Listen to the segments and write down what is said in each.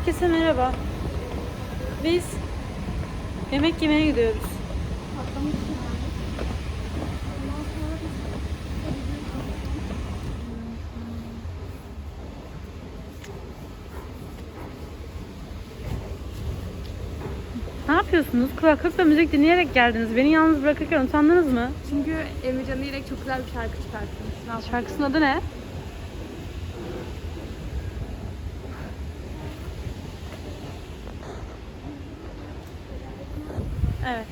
Herkese merhaba. Biz yemek yemeye gidiyoruz. Ne yapıyorsunuz? Kulaklıkla müzik dinleyerek geldiniz. Beni yalnız bırakırken utandınız mı? Çünkü Emircan İrek çok güzel bir şarkı çıkartmış. Ne yapalım? Şarkısının adı ne? Evet.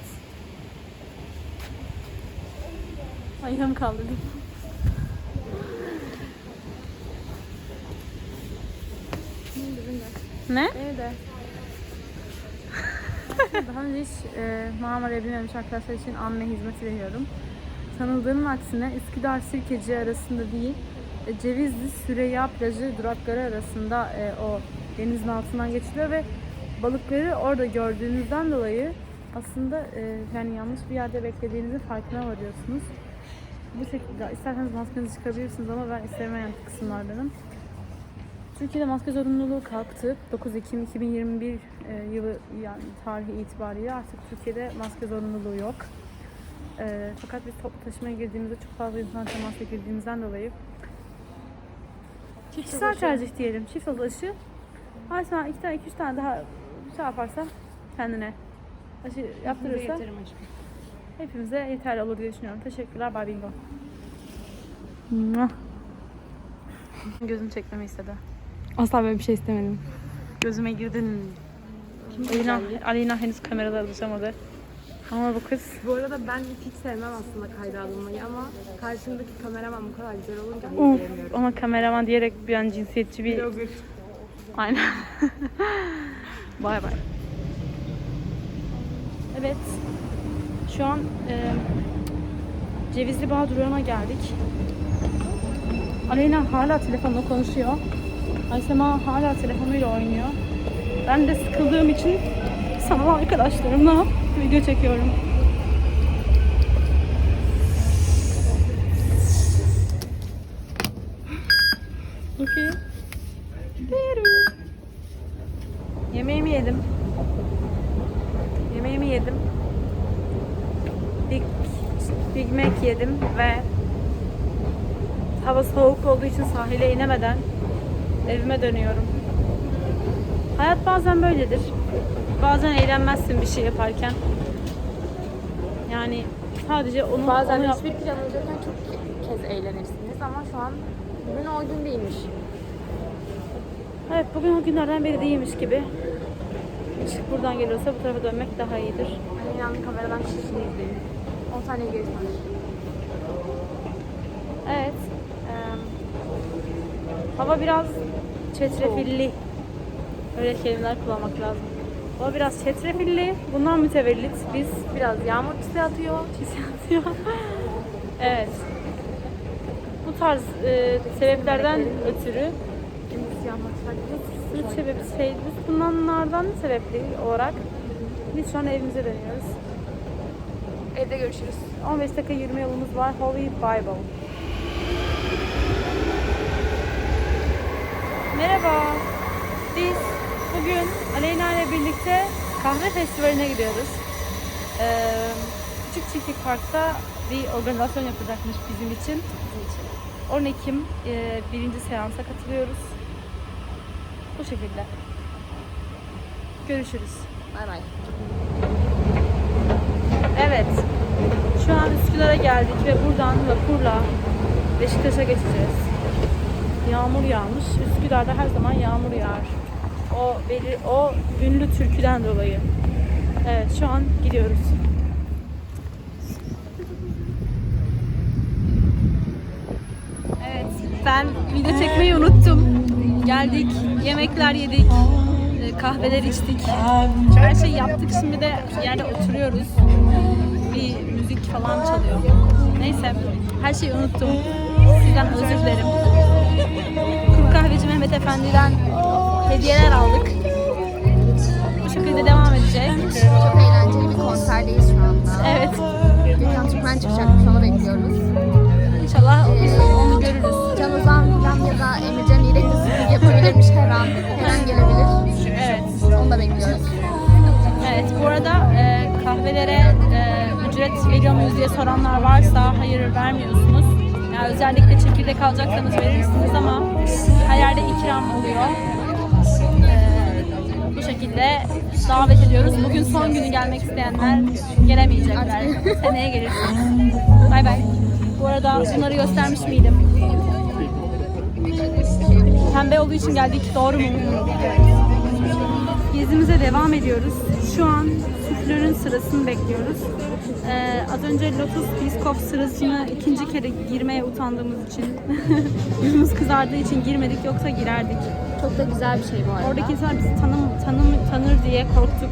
Ayağım kaldı. Ne? Nerede? Daha önce hiç e, Marmara'ya binmemiş arkadaşlar için amme hizmeti veriyorum. Tanıldığının aksine Üsküdar Sirkeci arasında değil, e, Cevizli Süreyya plajı durakları arasında e, o denizin altından geçiliyor ve balıkları orada gördüğünüzden dolayı aslında e, yani yanlış bir yerde beklediğinizin farkına varıyorsunuz. Bu şekilde isterseniz maskenizi çıkarabilirsiniz ama ben istemeyen kısımlardanım. Türkiye'de maske zorunluluğu kalktı. 9 Ekim 2021 e, yılı yani tarihi itibariyle artık Türkiye'de maske zorunluluğu yok. E, fakat biz toplu taşımaya girdiğimizde çok fazla insan temasla girdiğimizden dolayı kişisel tercih diyelim. Çift aşı. Ayşe iki tane, iki üç tane daha şey yaparsa kendine aşı yaptırırsa hepimize yeterli olur diye düşünüyorum. Teşekkürler Bay Bingo. Gözüm çekmemi istedi. Asla böyle bir şey istemedim. Gözüme girdin. Alina, Alina henüz kameralara alışamadı. Ama bu kız Bu arada ben hiç sevmem aslında kayda alınmayı ama karşımdaki kameraman bu kadar güzel olunca Uf, izleyemiyorum. ama kameraman diyerek bir an cinsiyetçi bir... Blogger. Aynen. bay bay. Evet. Şu an e, Cevizli Bağ durağına geldik. Aleyna hala telefonla konuşuyor. Aysema hala telefonuyla oynuyor. Ben de sıkıldığım için sanal arkadaşlarımla video çekiyorum. Okay. Yedim ve hava soğuk olduğu için sahile inemeden evime dönüyorum. Hayat bazen böyledir. Bazen eğlenmezsin bir şey yaparken. Yani sadece onu Bazen onu yap- hiçbir plan yokken çok kez eğlenirsiniz ama şu an bugün o gün değilmiş. Evet bugün o günlerden biri değilmiş gibi. Işık buradan geliyorsa bu tarafa dönmek daha iyidir. Hani yanlı kameradan kişisini izleyin. 10 saniye geri. Evet. eee, hava biraz çetrefilli. Öyle kelimeler kullanmak lazım. Hava biraz çetrefilli. Bundan mütevellit biz Biraz yağmur çizi atıyor. atıyor. evet. Bu tarz eee, sebeplerden ötürü çizi bu sebebi şey, bunlardan sebepli olarak biz şu an evimize dönüyoruz. Evde görüşürüz. 15 dakika yürüme yolumuz var. Holy Bible. Merhaba. Biz bugün Aleyna ile birlikte kahve festivaline gidiyoruz. Ee, Küçük Çiftlik Park'ta bir organizasyon yapacakmış bizim için. 10 Ekim e, birinci seansa katılıyoruz. Bu şekilde. Görüşürüz. Bay bay. Evet. Şu an Üsküdar'a geldik ve buradan vapurla Beşiktaş'a geçeceğiz. Yağmur yağmış. Üsküdar'da her zaman yağmur yağar. O beli, o ünlü türküden dolayı. Evet, şu an gidiyoruz. Evet, ben video çekmeyi unuttum. Geldik, yemekler yedik, e, kahveler içtik. Her şeyi yaptık. Şimdi de yerde oturuyoruz. Bir müzik falan çalıyor. Neyse, her şeyi unuttum. Sizden özür dilerim. Kuru kahveci Mehmet Efendi'den hediyeler aldık. Bu şekilde devam edecek. Çok eğlenceli bir konserdeyiz şu anda. Evet, Gürkan Türkmen çıkacakmış onu bekliyoruz. inşallah biz onu görürüz. Can Ozan falan ya da Emircan İrek de sürpriz yapabilirmiş her an. Her an gelebilir. Evet bu arada e, kahvelere e, ücret veriyor muyuz diye soranlar varsa hayır vermiyorsunuz. Yani özellikle çekirdek alacaksanız verirsiniz ama her yerde ikram oluyor. E, bu şekilde davet ediyoruz. Bugün son günü gelmek isteyenler gelemeyecekler. Seneye gelirsiniz. Bay bay. Bu arada bunları göstermiş miydim? Pembe olduğu için geldik. Doğru mu? Gezimize devam ediyoruz. Şu an süflörün sırasını bekliyoruz. Ee, az önce Lotus Biskop sırasını ikinci kere girmeye utandığımız için yüzümüz kızardığı için girmedik yoksa girerdik. Çok da güzel bir şey bu arada. Oradaki insanlar bizi tanım, tanım, tanır diye korktuk.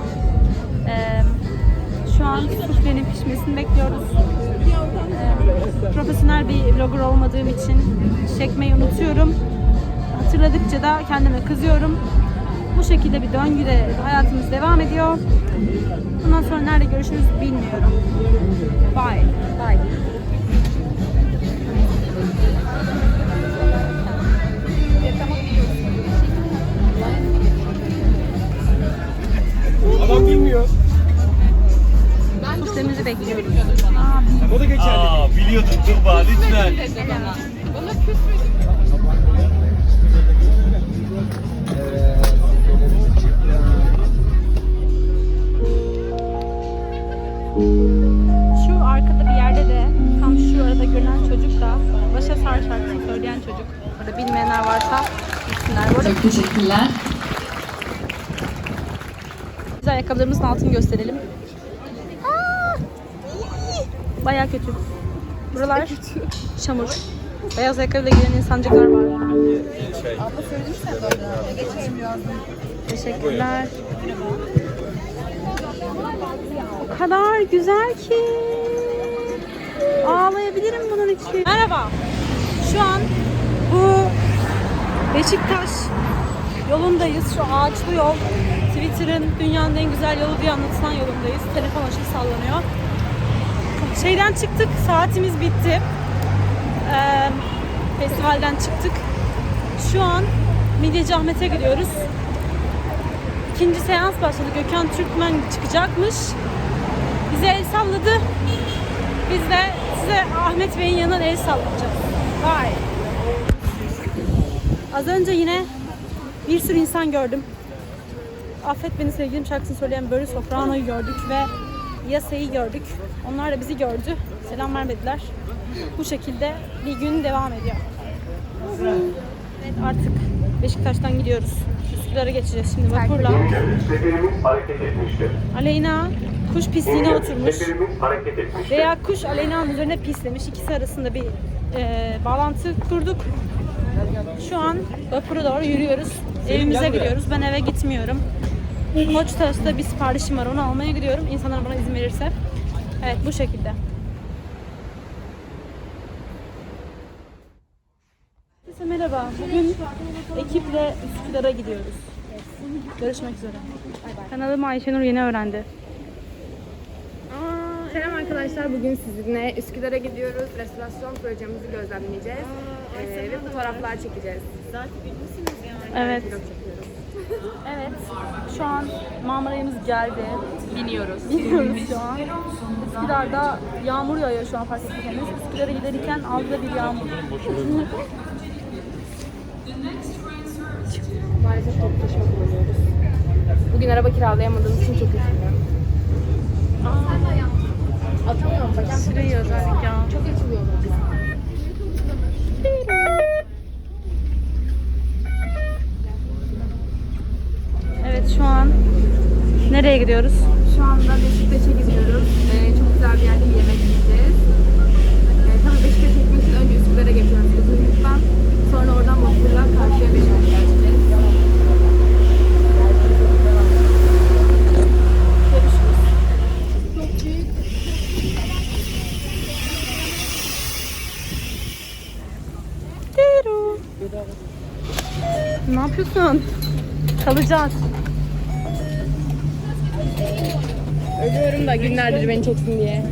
Ee, şu an suflenin pişmesini bekliyoruz. Ee, profesyonel bir vlogger olmadığım için çekmeyi unutuyorum. Hatırladıkça da kendime kızıyorum. Bu şekilde bir döngüde hayatımız devam ediyor. Bundan sonra nerede görüşürüz bilmiyorum. Bye. Bye. Adam bilmiyor. Suflemizi bekliyoruz. O da geçerli. Aa biliyordum Tuğba lütfen. Yerde de tam şu arada görünen çocuk da Başa Sar şarkısını söyleyen çocuk. Burada bilmeyenler varsa bilsinler. Bu arada Çok teşekkürler. Biz ayakkabılarımızın altını gösterelim. Baya kötü. Buralar çamur. Beyaz ayakkabıyla giren insancıklar var. Teşekkürler. O kadar güzel ki. Ağlayabilirim bunun için. Merhaba. Şu an bu Beşiktaş yolundayız. Şu ağaçlı yol. Twitter'ın dünyanın en güzel yolu diye anlatılan yolundayız. Telefon aşırı sallanıyor. Şeyden çıktık. Saatimiz bitti. Ee, festivalden çıktık. Şu an Midyeci Ahmet'e gidiyoruz. İkinci seans başladı. Gökhan Türkmen çıkacakmış. Bize el salladı. Biz de size Ahmet Bey'in yanından el sallayacağız. Bye. Az önce yine bir sürü insan gördüm. Affet Beni Sevgilim şarkısını söyleyen Börü Soprano'yu gördük ve Yasa'yı gördük. Onlar da bizi gördü. Selam vermediler. Bu şekilde bir gün devam ediyor. Evet, artık Beşiktaş'tan gidiyoruz. Üsküdar'a geçeceğiz şimdi vapurla. Aleyna kuş pisliğine oturmuş. Veya kuş Aleyna'nın üzerine pislemiş. İkisi arasında bir e, bağlantı kurduk. Şu an vapura doğru yürüyoruz. Evimize gidiyoruz. Ben eve gitmiyorum. Koçtaş'ta bir siparişim var. Onu almaya gidiyorum. İnsanlar bana izin verirse. Evet bu şekilde. Herkese merhaba. Bugün ekiple Üsküdar'a gidiyoruz. Görüşmek üzere. Kanalımı Ayşenur yeni öğrendi. Selam arkadaşlar. Bugün sizinle Üsküdar'a gidiyoruz. Restorasyon projemizi gözlemleyeceğiz. Ee, ve fotoğraflar çekeceğiz. Evet. Vlog çekiyoruz. Evet. Şu an Marmaray'ımız geldi. Biniyoruz. Biniyoruz şu an. Üsküdar'da yağmur yağıyor şu an fark ettiyseniz. Üsküdar'a giderken altta bir yağmur. Maalesef toplu taşıma kullanıyoruz. Bugün araba kiralayamadığımız için çok üzüldüm. Atamıyorum bacağım. Şurayı özellikle. Çok açılıyor. Evet şu an nereye gidiyoruz? Şu anda Beşiktaş'a gidiyoruz. Ee, çok güzel bir yerde yemek yiyeceğiz. Ee, tabii Beşiktaş'a gitmek için önce Üsküdar'a geçiyoruz Kızılcık'tan. Sonra oradan vapurla karşıya Beşiktaş'a gideceğiz. Ne yapıyorsun? Çalacağız. Ölüyorum da günlerdir beni çeksin diye.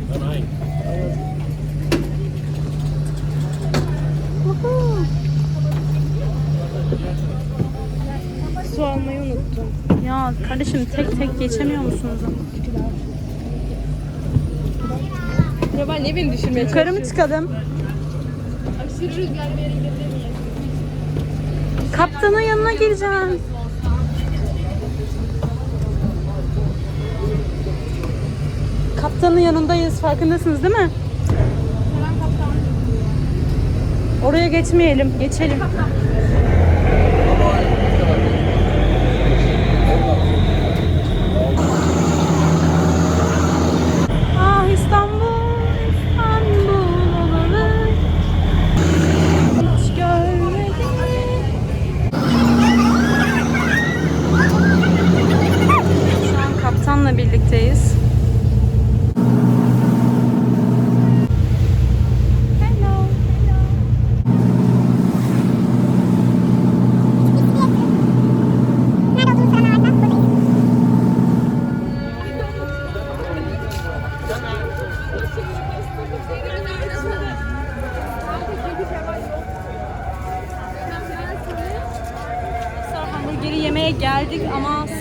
Su almayı unuttum. Ya kardeşim tek tek geçemiyor musunuz? Ya ben niye beni düşürmeye Yukarı mı çıkalım? Aşırı rüzgar bir yere? Kaptanın yanına gireceğim. Kaptanın yanındayız. Farkındasınız değil mi? Oraya geçmeyelim. Geçelim.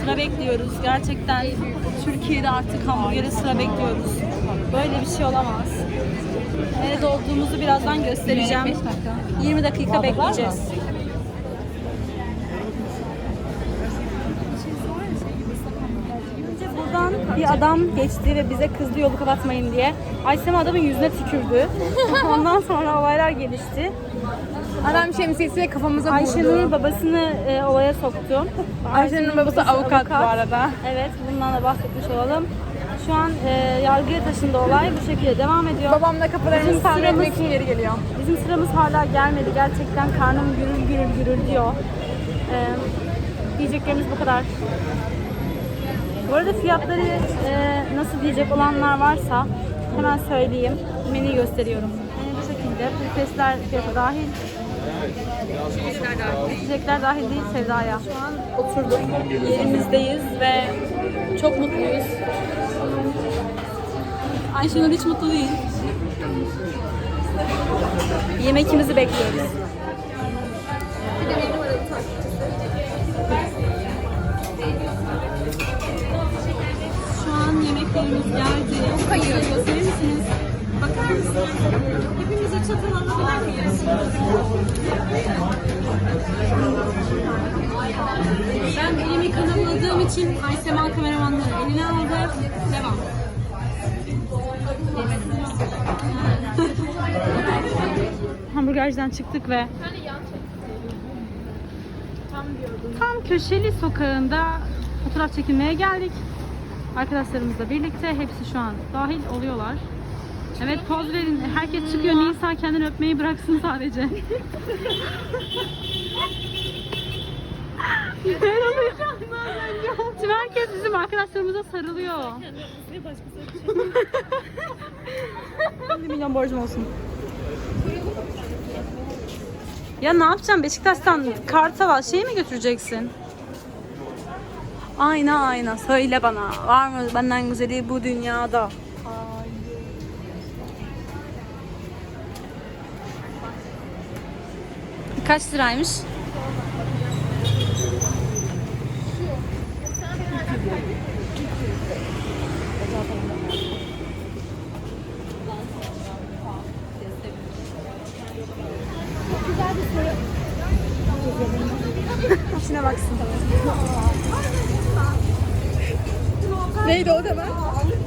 Sıra bekliyoruz. Gerçekten Türkiye'de artık hamburgere sıra bekliyoruz. Böyle bir şey olamaz. Nerede olduğumuzu birazdan göstereceğim. 20 dakika bekleyeceğiz. Önce buradan bir adam geçti ve bize kızdı yolu kapatmayın diye. Aysem adamın yüzüne tükürdü. Ondan sonra olaylar gelişti. Adam şemsiyesiyle kafamıza vurdu. Ayşenur'un babasını e, olaya soktu. Ayşenur'un babası avukat bu arada. Evet, bundan da bahsetmiş olalım. Şu an e, yargıya taşındı olay. Bu şekilde devam ediyor. Babam da kapılarını Bizim sıramız- etmek için geri geliyor. Bizim sıramız hala gelmedi. Gerçekten karnım gürül gürül gürül diyor. E, diyeceklerimiz bu kadar. Bu arada fiyatları e, nasıl diyecek olanlar varsa hemen söyleyeyim. Menüyü gösteriyorum. Menü bu şekilde. Patatesler fiyatı dahil. İçecekler dahil değil Sevda'ya. Şu an oturduk. Yerimizdeyiz ve çok mutluyuz. Ayşenur hiç mutlu değil. Yemekimizi bekliyoruz. Şu yemeklerimiz geldi. Kayıyor. Gösterir misiniz? Bakar mısınız? Hepimize çatal alabilir miyiz? Ben elimi kanalladığım için Aysema kameramanları eline aldı. Devam. Hamburgerciden çıktık ve tam köşeli sokağında fotoğraf çekilmeye geldik. Arkadaşlarımızla birlikte hepsi şu an dahil oluyorlar. Evet poz verin. Herkes çıkıyor. Nisa kendini öpmeyi bıraksın sadece. Tüm herkes bizim arkadaşlarımıza sarılıyor. 50 milyon borcum olsun. Ya ne yapacaksın Beşiktaş'tan Kartal'a şey mi götüreceksin? Ayna ayna söyle bana. Var mı benden güzeli bu dünyada? Kaç liraymış?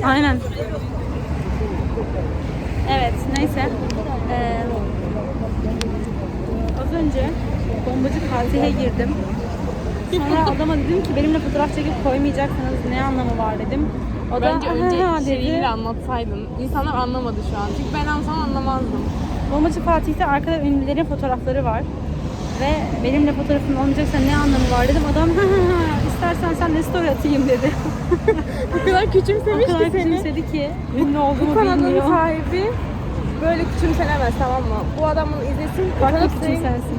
Aynen. Evet, neyse. Ee, az önce bombacı Fatih'e girdim. Sonra adama dedim ki benimle fotoğraf çekip koymayacaksanız ne anlamı var dedim. O da Bence önce "Aha" dedi. içeriğiyle anlatsaydın. İnsanlar anlamadı şu an. Çünkü ben anlasam anlamazdım. Bombacı Fatih'te arkada ünlülerin fotoğrafları var. Ve benimle fotoğrafın olmayacaksa ne anlamı var dedim. Adam "Ha, ha, ha, istersen sen de story atayım dedi. Bu kadar O küçümsemiş kadar ki seni. küçümsedi ki ünlü Bu olduğumu kanalın bilmiyor. sahibi böyle küçümsenemez tamam mı? Bu adam bunu izlesin. Bak utanıp küçüm senin, sensin.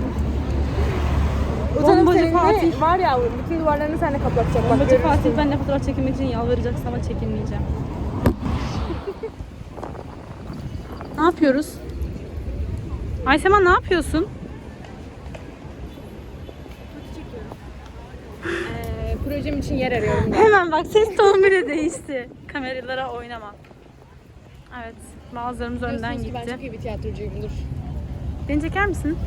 utanıp seninle Fatih. var ya bütün duvarlarını seninle kapatacak. Bombacı. Fatih benimle fotoğraf çekilmek için yalvaracak ama çekinmeyeceğim. ne yapıyoruz? Aysema ne yapıyorsun? Projem için yer arıyorum. Hemen bak ses tonu bile değişti. Kameralara oynama. Evet. Bazılarımız önden ki Ben gitti. çok iyi bir tiyatrocuyumdur. Beni çeker misin?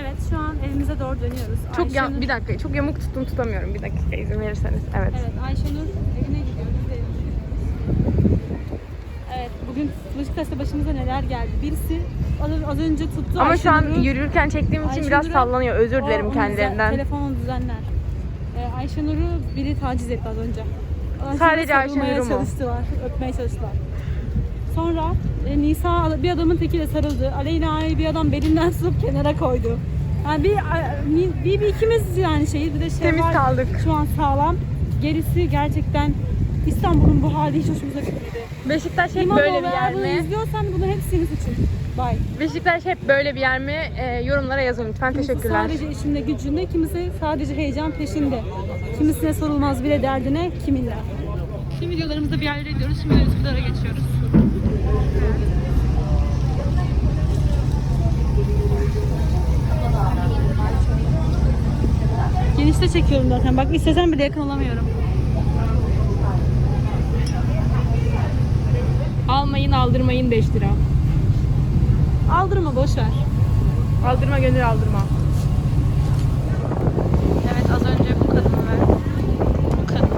Evet şu an evimize doğru dönüyoruz. Çok Ayşenur- ya, bir dakika, çok yamuk tuttum tutamıyorum. Bir dakika izin verirseniz. Evet. Evet Ayşenur evine gidiyoruz. Evet bugün Beşiktaş'ta başımıza neler geldi. Birisi az, az önce tuttu Ama şu an Ayşenur'u. yürürken çektiğim için biraz Ayşenur'a- sallanıyor. Özür O dilerim onu kendilerinden. düzen- Telefonu düzenler. Ee, Ayşenur'u biri taciz etti az önce. Ayşenur'u Sadece sarılmaya Ayşenur'u mu? çalıştılar, öpmeye çalıştılar. Sonra e, Nisa bir adamın tekiyle sarıldı. Aleyna'yı bir adam belinden tutup kenara koydu. Yani bir, bir, bir ikimiz yani şeyiz bir de şey Temiz var, kaldık. Şu an sağlam. Gerisi gerçekten İstanbul'un bu hali hiç hoşumuza gitmedi. Beşiktaş hep İmamoğlu böyle bir eğer yer bunu mi? izliyorsan bunu hep senin için. Bye. Beşiktaş hep böyle bir yer mi? Ee, yorumlara yazın lütfen. Kimisi Teşekkürler. sadece işinde gücünde, kimisi sadece heyecan peşinde. Kimisine sorulmaz bile derdine kiminle. Şimdi videolarımızda bir yerlere gidiyoruz. Şimdi Üsküdar'a geçiyoruz. Genişte çekiyorum zaten. Bak istesem bile yakın olamıyorum. Almayın aldırmayın 5 lira. Aldırma boş ver. Aldırma gönül aldırma. Evet az önce bu kadın ve bu kadın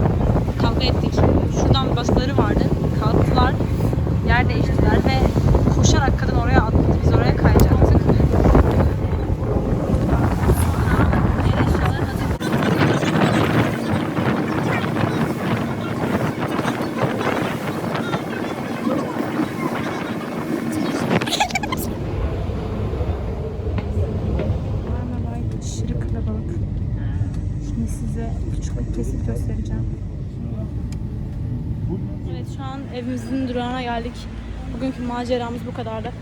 kavga ettik. Şuradan basları vardı. Kalktılar. Yer değiştiler ve koşarak kadın oraya atladı. Biz oraya kayacaktık. Diğer eşyalar hazır. Marmaray aşırı kalabalık. Şimdi size küçük bir kesit göstereceğim. Evet şu an evimizin durağına geldik. Bugünkü maceramız bu kadardı.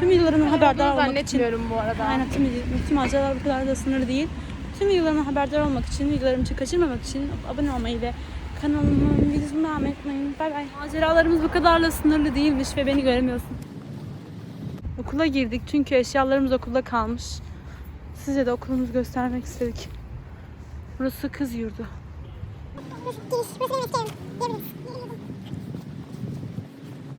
Tüm videolarımdan haberdar olmak için bu arada. Aynen tüm, tüm maceralar bu kadar da sınırlı değil. Tüm videolarımdan haberdar olmak için, videolarımı kaçırmamak için abone olmayı ve kanalımı videomu beğenmeyi unutmayın. Bay bay. Maceralarımız bu kadarla sınırlı değilmiş ve beni göremiyorsun. Okula girdik çünkü eşyalarımız okulda kalmış. Size de okulumuzu göstermek istedik. Burası kız yurdu. です。